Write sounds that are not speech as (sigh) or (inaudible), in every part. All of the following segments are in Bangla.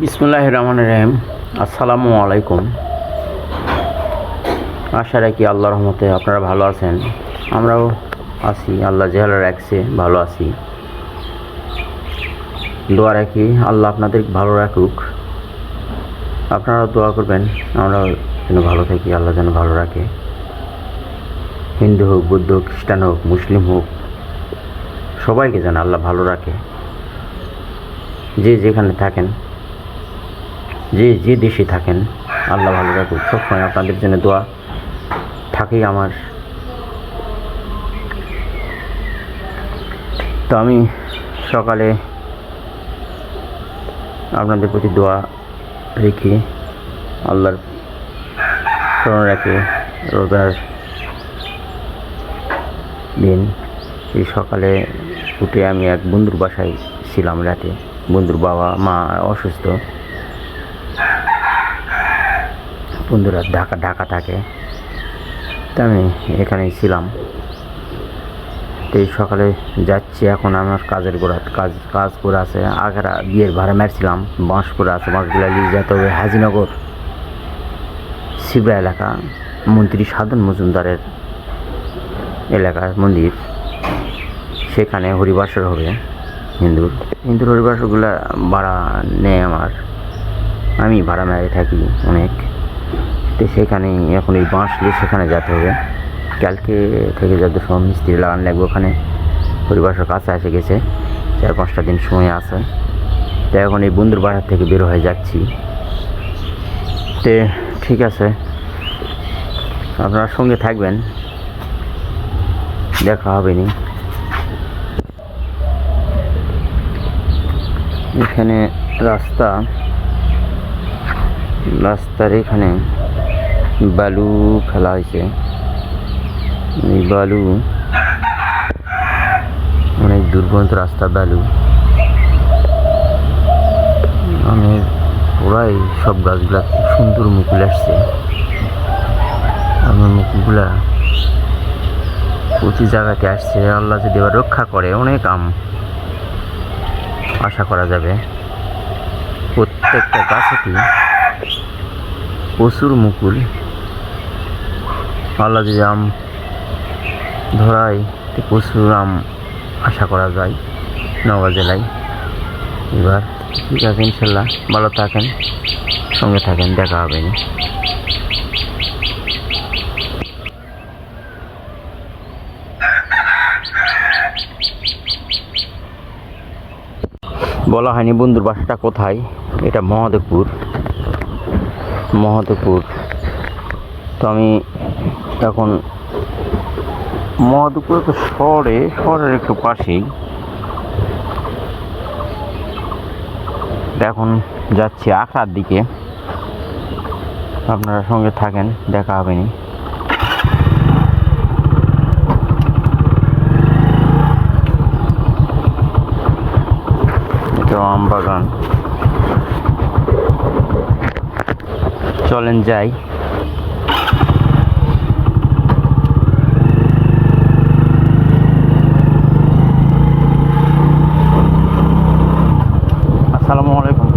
বিসমুল্লাহ রহমান রহিম। আসসালামু আলাইকুম। আশা রাখি আল্লাহ রহমতে আপনারা ভালো আছেন। আমরাও আছি, আল্লাহ জেহালা রাখছে, ভালো আছি। দোয়া রাখি, আল্লাহ আপনাদের ভালো রাখুক। আপনারা দোয়া করবেন আমরা যেন ভালো থাকি, আল্লাহ যেন ভালো রাখে। হিন্দু হোক, বৌদ্ধ হোক, খ্রিস্টান হোক, মুসলিম হোক, সবাইকে যেন আল্লাহ ভালো রাখে। যে যেখানে থাকেন যে যে দেশে থাকেন, আল্লাহ ভালো রাখুক, সবসময় আপনাদের জন্য দোয়া থাকেই আমার। তো আমি সকালে আপনাদের প্রতি দোয়া রেখে আল্লাহর স্মরণ রাখে রোজার দিন। এই সকালে উঠে আমি এক বন্ধুর বাসায় ছিলাম রাতে। বন্ধুর বাবা মা অসুস্থ। বন্ধুরা, ঢাকা ঢাকা থাকে। তো আমি এখানেই ছিলাম। তো এই সকালে যাচ্ছি, এখন আমার কাজের গোড়া কাজ কাজ করে আছে। আগেরা বিয়ের ভাড়া মারছিলাম করে আছে বাঁশগুলা নিয়ে যেতে হবে, হাজিনগর। শিবরা এলাকা, মন্ত্রী সাধন মজুমদারের এলাকার মন্দির। সেখানে হরিবাসর হবে, হিন্দুর। হিন্দুর হরিবাসরগুলো ভাড়া নেয় আমার। আমি ভাড়া মেরে থাকি অনেক। তো সেখানে এখন এই বাঁশ নিয়ে সেখানে যেতে হবে। কালকে থেকে যাতে সব মিস্ত্রি লাগান লাগবে ওখানে পরিবারের কাছে এসে গেছে, চার পাঁচটা দিন সময় আছে। তো এখন এই বন্ধুর বাড়ার থেকে বের হয়ে যাচ্ছি। তো ঠিক আছে, আপনার সঙ্গে থাকবেন, দেখা হবে নি এখানে রাস্তা, রাস্তার এখানে বালু ফেলা হয়েছে। এই বালু, অনেক দুর্গন্ধ রাস্তা বালু। অনেক ওরাই সব গাছগুলা খুব সুন্দর মুকুল আসছে। আমার মুকুলগুলা প্রতি জায়গাতে আসছে। আল্লাহ যদি এবার রক্ষা করে, অনেক আম আশা করা যাবে। প্রত্যেকটা গাছেতেই প্রচুর মুকুল যদি আম ধরায় প্রচুর আম আশা করা যায় নওগাঁ জেলায়। এবার ঠিক আছে, ইনশাল্লাহ ভালো থাকেন, সঙ্গে থাকেন, দেখা হবে না। বলা হয়নি বন্ধুর বাসাটা কোথায়, এটা মহাদেবপুর। মহাদেবপুর। তো আমি এখন মহাদেবপুর তো শহরে, শহরের একটু পাশেই। এখন যাচ্ছি আখড়ার দিকে। আপনারা সঙ্গে থাকেন, দেখা হবে নি। আম বাগান চলেন যাই আসসালামু আলাইকুম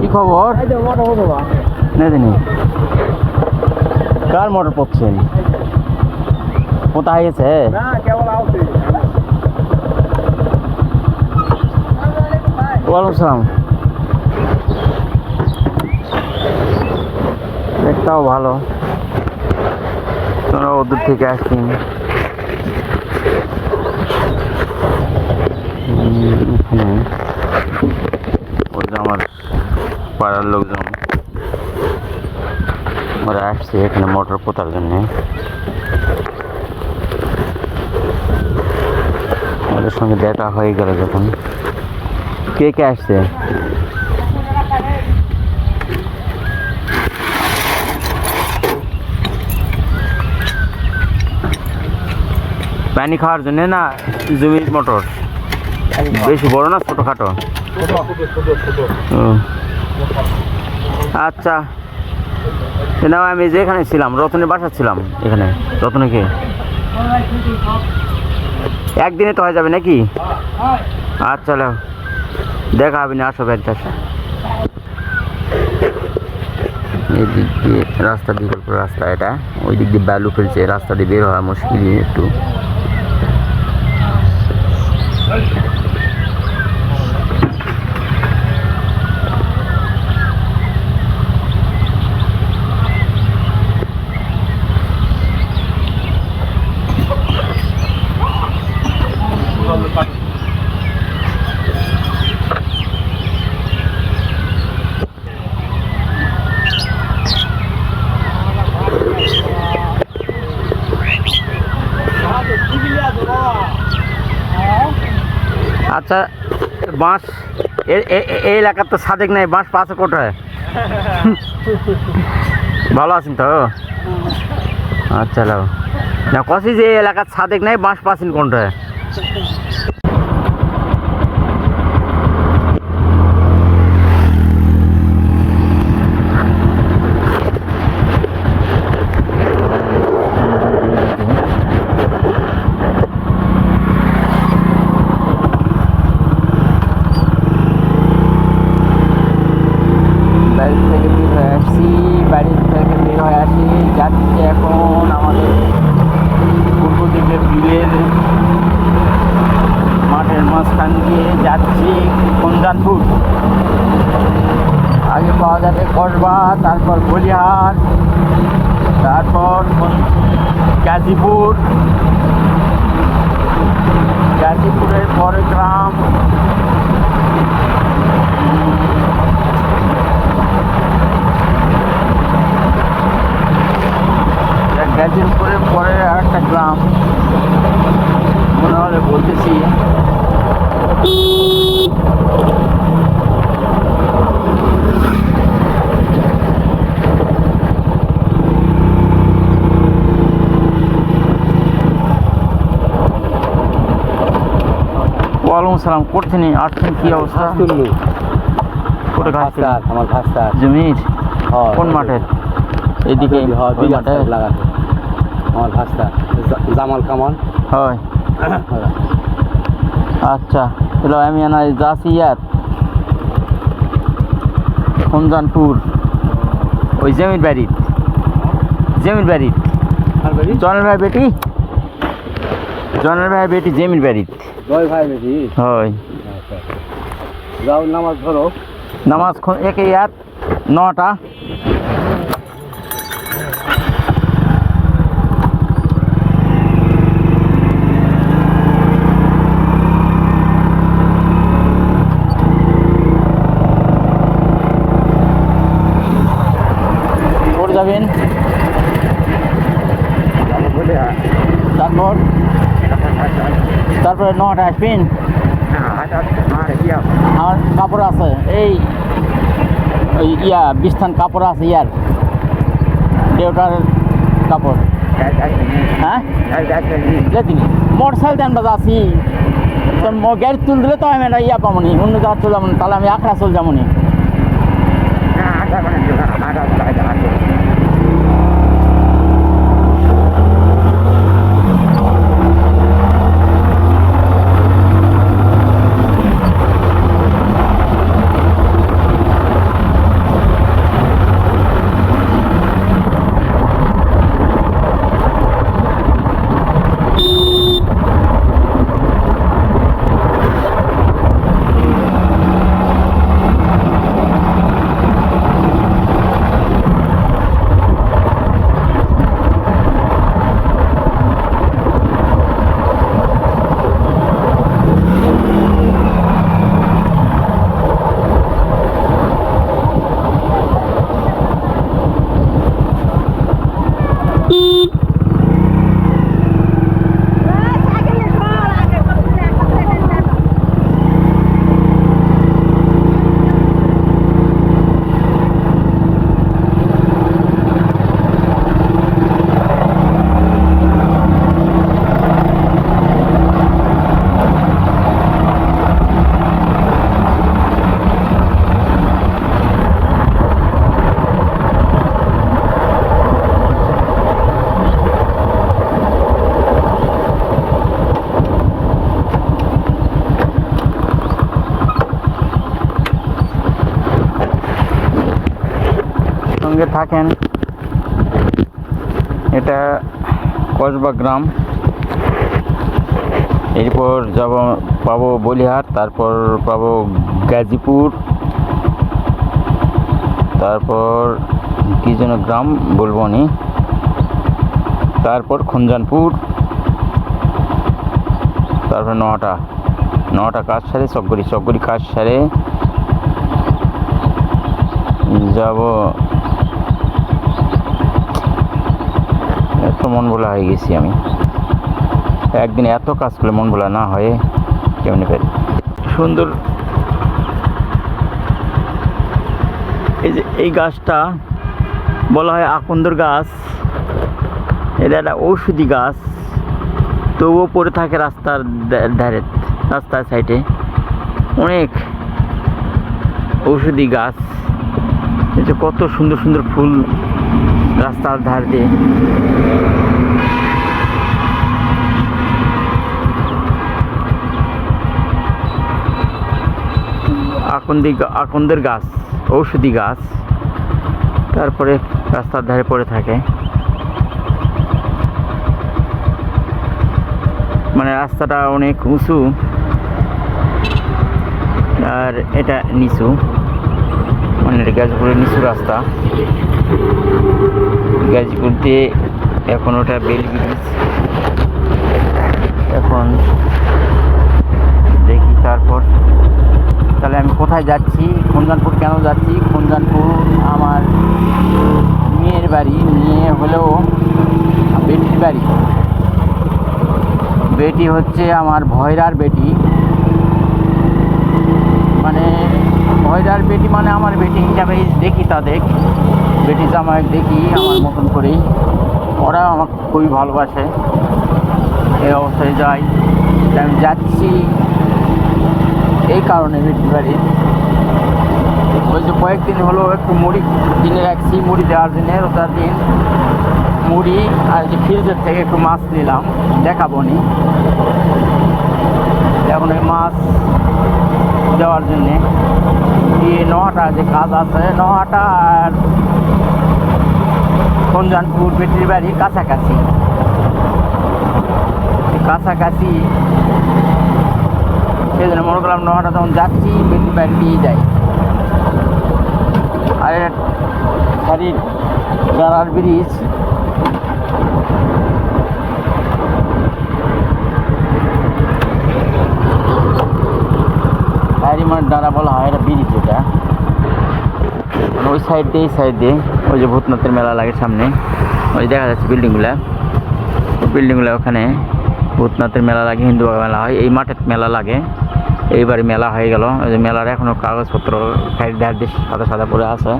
কি খবর নেদিনি কার মোটর পড়ছেন? কোথায় গেছে ওয়ালাইকুম সালাম দেখটাও ভালো। তোমরা ওদূর থেকে আসছি। আমার পাড়ার লোকজন ওরা আসছে এখানে মোটর পোতার জন্যে। ওদের সঙ্গে দেখা হয়ে গেল যখন। কে কে আসছে? পানি খাওয়ার জন্য না জমির মোটর? বেশি বড় না, ছোটোখাটো। আচ্ছা। নাও আমি যেখানে ছিলাম, রতনের বাসা ছিলাম এখানে। রতনে কে? একদিনে তো হয়ে যাবে নাকি? আচ্ছা দেখা হবে না, আসো বাড়িতে, আসো। এই দিয়ে রাস্তা বিকল্প রাস্তা এটা। ওই দিক দিয়ে বালু ফেলছে, রাস্তা দিয়ে বের হওয়া মুশকিল একটু আচ্ছা বাঁশ এই এলাকার তো সাদেক নাই বাঁশ পাশে কোথায়? (laughs) ভালো আছেন তো? আচ্ছা লাও। না কষি যে এই এলাকার সাদেক নাই বাঁশ পাচ্ছেন কোনটায় বাড়ি থেকে বের হয়ে আসছি বাড়ি থেকে বের হয়ে আসি যাচ্ছি এখন আমাদের পূর্ব দিকে বিলের মাঠের মাঝখান দিয়ে যাচ্ছি কঞ্জানপুর আগে পাওয়া যাবে কসবা তারপর বলিহাট তারপর কোন- গাজীপুর গাজীপুরের পরে গ্রাম এক গাজীপুরের পরে আর একটা গ্রাম মনে হলে বলতেছি ওয়ালাইকুম সালাম করছেন আসছেন কি অবস্থা? কোটে খাচ্ছেন আমার ভাস্তার জমির কোন মাঠের? এদিকে মাঠে? লাগাতে। আমার ভাস্তা জামাল কামাল। হয়। আচ্ছা হ্যালো আমি আনা যাচ্ছি ইয়াত খঞ্জানপুর ওই জমির বাড়ির। জমির বাড়ির। বাড়ি? জনের ভাই বেটি? জনের ভাই বেটি জমির বাড়ির। জয় ভাই বেটি? হয়। যাও নামাজ ধরো। নামাজ একে ইয়াত নটা। যাবেন তারপর তারপরে নটা আসবেন আমার কাপড় আছে এই ইয়া বিস্থান কাপড় আছে ইয়ার। দেওটার কাপড়। হ্যাঁ? মোটর সাইকেল দেন বাজা আছি গাড়ি তুল দিলে তো আমি ইয়া পাবনি অন্য জায়গা চলে যাব তাহলে আমি আখড়া চলে যাব নি। থাকেন। এটা কসবা গ্রাম। এরপর যাব, পাবো বলিহাট তারপর পাবো গাজীপুর। তারপর কি যেন গ্রাম বলব নি তারপর খুঞ্জানপুর তারপর নটা। নটা কাজ সারে চকগড়ি চকগড়ি কাজ সারে। যাব মন ভোলা হয়ে গেছি আমি। একদিন এত কাজ করলে মন ভোলা না হয়ে কেমনি পারি? সুন্দর। এই যে এই গাছটা বলা হয় আকন্দর গাছ। এটা একটা ঔষধি গাছ। তবুও পড়ে থাকে রাস্তার ধারে, রাস্তার সাইডে। অনেক ঔষধি গাছ। কত সুন্দর সুন্দর ফুল রাস্তার ধার দিয়ে। আকন্দি, আকন্দের গাছ, ঔষধি গাছ, তারপরে রাস্তার ধারে পড়ে থাকে। মানে রাস্তাটা অনেক উঁচু, আর এটা নিচু। মানে গাজীপুরের নিচু রাস্তা। গাজীপুর দিয়ে এখন ওটা বেল ব্রিজ। এখন দেখি তারপর। তাহলে আমি কোথায় যাচ্ছি? খুনজানপুর কেন যাচ্ছি? খুনজানপুর আমার মেয়ের বাড়ি। মেয়ে হলেও বেটির বাড়ি। বেটি হচ্ছে আমার ভয়রার বেটি। মানে ভয়রার বেটি মানে আমার বেটি। হিসাবে দেখি তাদের। বেটি জামাই দেখি আমার মতন করেই। ওরা আমাকে খুবই ভালোবাসে। এই অবস্থায় যাই। আমি যাচ্ছি। এই কারণে বেটির বাড়ি। ওই যে কয়েকদিন হলো একটু মুড়ি কিনে রাখছি। মুড়ি দেওয়ার জন্য রোজার দিন। মুড়ি আর যে ফ্রিজের থেকে একটু মাছ নিলাম। দেখাবো নি। এখন এই মাছ দেওয়ার জন্যে। দিয়ে নটা যে কাজ আছে, নটা আর সঞ্জানপুর বেটির বাড়ি কাছাকাছি। কাছাকাছি। সেই জন্য মনে করলাম নটা তখন যাচ্ছি বেটির বাড়ি দিয়ে যাই। আর গাড়ির গাড়ার ব্রিজ। হ্যারিমার দ্বারা বলা হয়, এটা ব্রিজ এটা মানে ওই সাইড দিয়ে, এই সাইড দিয়ে, ওই যে ভূতনাথের মেলা লাগে সামনে। ওই দেখা যাচ্ছে বিল্ডিংগুলা। বিল্ডিংগুলো ওখানে ভূতনাথের মেলা লাগে, হিন্দু মেলা হয়। এই মাঠের মেলা লাগে। এইবারে মেলা হয়ে গেল। ওই যে মেলার এখনও কাগজপত্র সাইড ধার দিয়ে সাদা সাদা পরে আছে।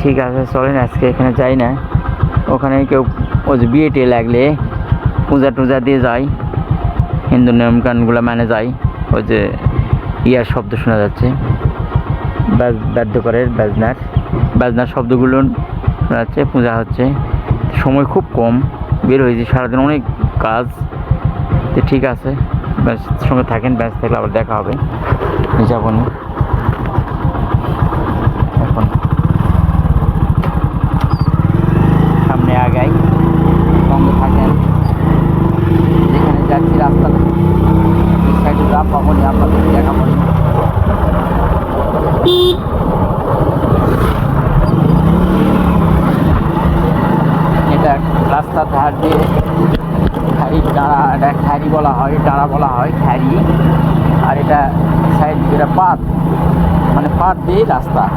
ঠিক আছে, চলেন, আজকে এখানে যাই না। ওখানে কেউ ওই যে বিয়ে টিয়ে লাগলে পূজা টুজা দিয়ে যায়। হিন্দু নিয়ম কানুনগুলো মানে যায়। ওই যে ইয়ার শব্দ শোনা যাচ্ছে। বাজ বাদ্যকরের বাজনার। বাজনার শব্দগুলো শোনা যাচ্ছে, পূজা হচ্ছে। সময় খুব কম, বের হয়েছে সারাদিন অনেক কাজ। তো ঠিক আছে ব্যাস সঙ্গে থাকেন ব্যাস থাকলে আবার দেখা হবে। যাব না এখন সামনে আগাই সঙ্গে থাকেন যেখানে যাচ্ছি রাস্তা এই সাইডে যা পাবো না আপনাদের দেখাবো না। এটা রাস্তার ধার দিয়ে খারি ডাঁড়া এটা খ্যারি বলা হয়, ডাঁড়া বলা হয় খ্যারি আর এটা সাইড যেটা পাত। মানে পাত দিয়ে রাস্তা।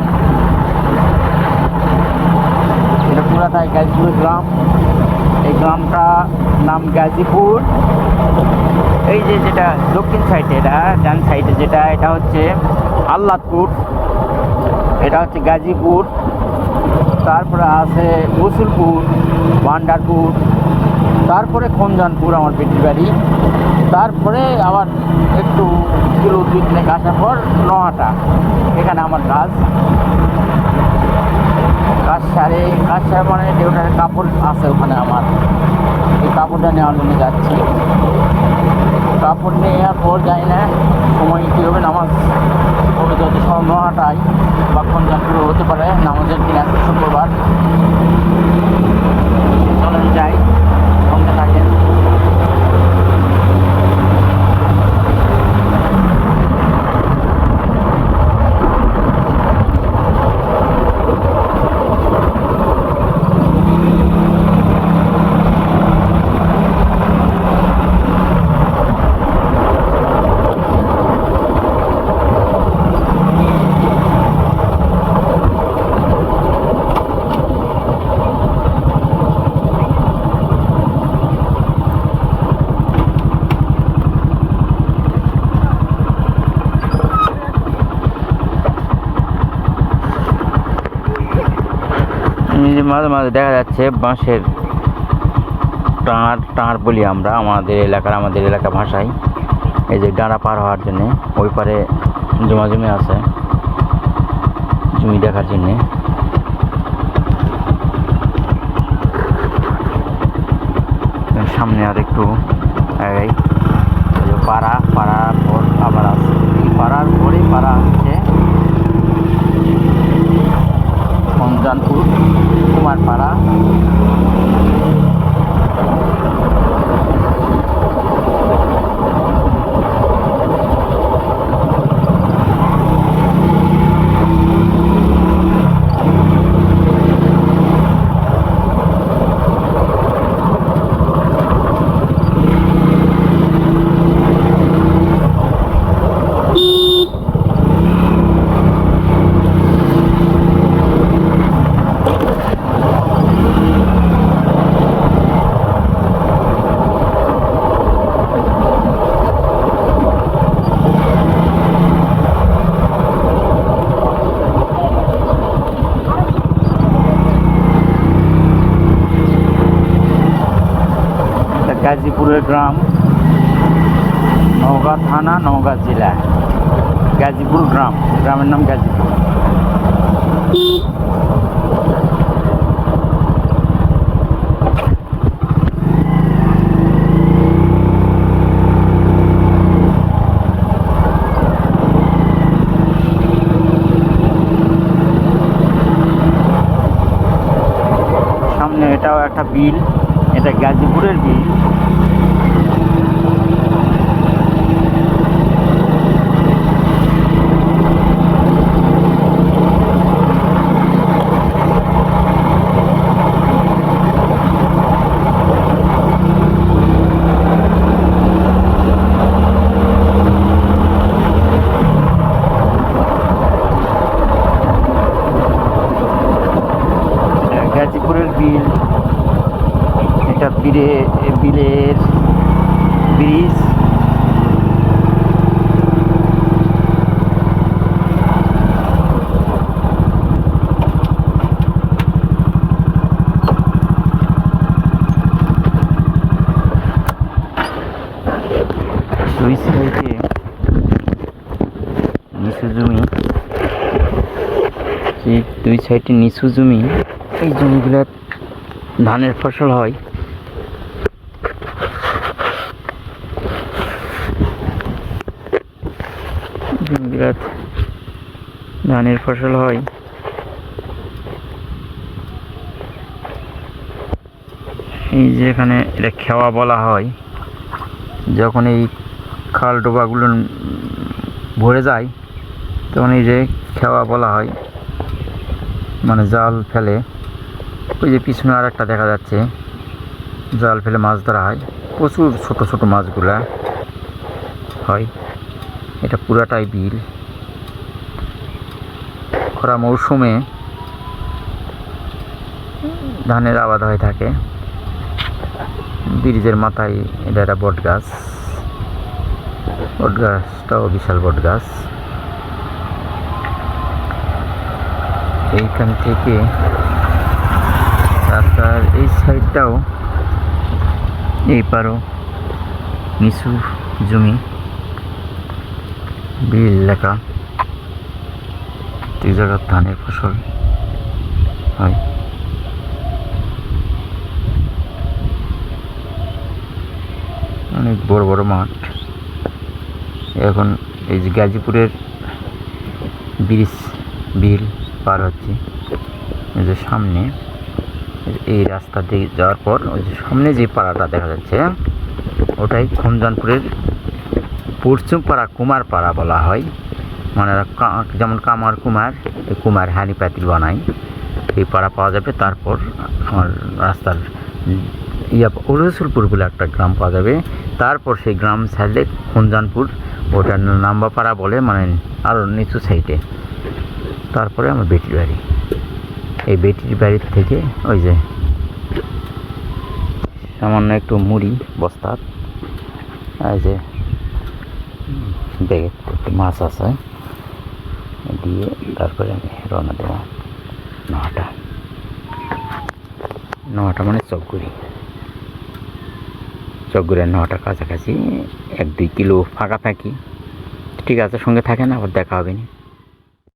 এটা পুরাটাই গাজীপুর গ্রাম। এই গ্রামটা নাম গাজীপুর। এই যে যেটা দক্ষিণ সাইডে এটা ডান সাইডে যেটা, এটা হচ্ছে আহ্লাদপুর। এটা হচ্ছে গাজীপুর। তারপরে আছে রসুলপুর ভান্ডারপুর। তারপরে খঞ্জানপুর আমার বেটির বাড়ি। তারপরে আবার একটু কিলো দুই তিনেক আসার পর নহাটা এখানে আমার কাজ। কাজ সারে কাজ সারে মানে ওটার কাপড় আছে ওখানে আমার। এই কাপড়টা নেওয়ার জন্য যাচ্ছি। কাপড় নেওয়ার পর যাই না, সময় কী হবে? নামাজ হবে যদি সব নহাটায় বা পঞ্চাশপুরে হতে পারে, নামাজের দিন আজকে শুক্রবার। যাই সঙ্গে থাকেন এই মাঝে দেখা যাচ্ছে বাঁশের টাঁড় টাঁড় বলি আমরা আমাদের এলাকার আমাদের এলাকা ভাষায়। এই যে ডাঁড়া পার হওয়ার জন্যে ওই পারে জমা জমি আছে। জমি দেখার জন্যে। সামনে আর একটু আগাই এই যে পাড়া পাড়ার পর আবার আছে এই পাড়ার পরে পাড়া হচ্ছে সঞ্জানপুর কুমারপাড়া এটা গাজীপুরের গ্রাম, নওগাঁ থানা, নওগাঁ জেলা, গাজীপুর গ্রাম, গ্রামের নাম গাজীপুর। সামনে এটাও একটা বিল, এটা গাজীপুরের বিল এটা গাজীপুরের বিল এটা বিলে বিলের ব্রিজ দুই সাইডে নিচু জমি এই দুই সাইডে নিচু জমি, এই জমিগুলো ধানের ফসল হয়। জমিগুলো ধানের ফসল হয়। এই যে এখানে এটা খেওয়া বলা হয়। যখন এই খাল ডোবাগুলো ভরে যায়, তখন এই যে খেওয়া বলা হয়। মানে জাল ফেলে, ওই যে পিছনে আর একটা দেখা যাচ্ছে, জাল ফেলে মাছ ধরা হয়। প্রচুর ছোট ছোট মাছগুলা হয়। এটা পুরাটাই বিল। খরা মৌসুমে ধানের আবাদ হয়ে থাকে। ব্রিজের মাথায় এটা একটা বট গাছ বট গাছটাও বিশাল বট গাছ এইখান থেকে রাস্তার এই সাইডটাও এই পারো নিচু জমি বিল এলাকা দুই জায়গার ধানের ফসল হয়। অনেক বড় বড় মাঠ। এখন এই যে গাজীপুরের ব্রিজ, বিল পার হচ্ছি। ওই যে সামনে, এই রাস্তা দিয়ে যাওয়ার পর ওই যে সামনে যে পাড়াটা দেখা যাচ্ছে, ওটাই খঞ্জনপুরের পশ্চিম পাড়া কুমার পাড়া বলা হয়। মানে যেমন কামার কুমার কুমার হানি পাতিল বানায় এই পাড়া পাওয়া যাবে, তারপর আমার রাস্তার ইয়া রসুলপুর বলে একটা গ্রাম পাওয়া যাবে। তারপর সেই গ্রাম সাইডে খঞ্জানপুর ওটা নাম্বা পাড়া বলে মানে আরও নিচু সাইডে তারপরে আমার বেটির বাড়ি। এই বেটির বাড়ির থেকে ওই যে সামান্য একটু মুড়ি, বস্তা, এই যে ব্যাগে, একটু মাছ আছে, দিয়ে তারপরে আমি রওনা দেবো নটা। নটা মানে চকগুড়ি। চকগুড়ির নটার কাছাকাছি, এক দুই কিলো ফাঁকাফাঁকি ঠিক আছে, সঙ্গে থাকে না আবার দেখা হবে না।